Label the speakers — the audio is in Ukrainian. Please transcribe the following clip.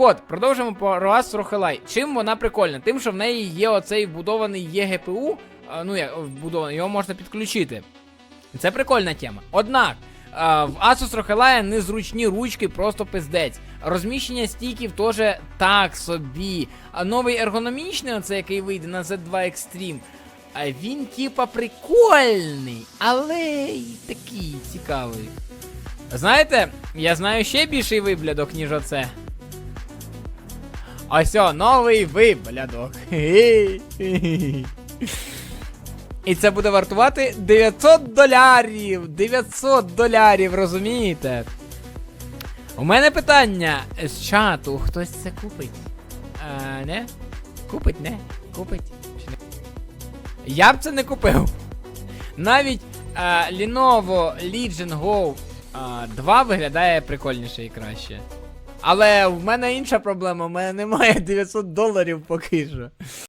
Speaker 1: От, продовжимо про Roas Рохелай. Чим вона прикольна? Тим, що в неї є оцей вбудований ЄГПУ, ну як вбудований, його можна підключити. Це прикольна тема. Однак, в Asus Rohelion незручні ручки, просто пиздець. Розміщення стіків теж так собі. А новий ергономічний, оце який вийде на Z2 Extreme, він типа прикольний, але й такий цікавий. Знаєте, я знаю ще більший виблядок, ніж оце. Ось о, новий виблядок. І це буде вартувати 900 долярів! 900 долярів, розумієте? У мене питання з чату. Хтось це купить? А, не? Купить, не? Купить? Чи не? Я б це не купив. Навіть а, Lenovo Legion Go а, 2 виглядає прикольніше і краще. Але в мене інша проблема, в мене немає 900 доларів поки що.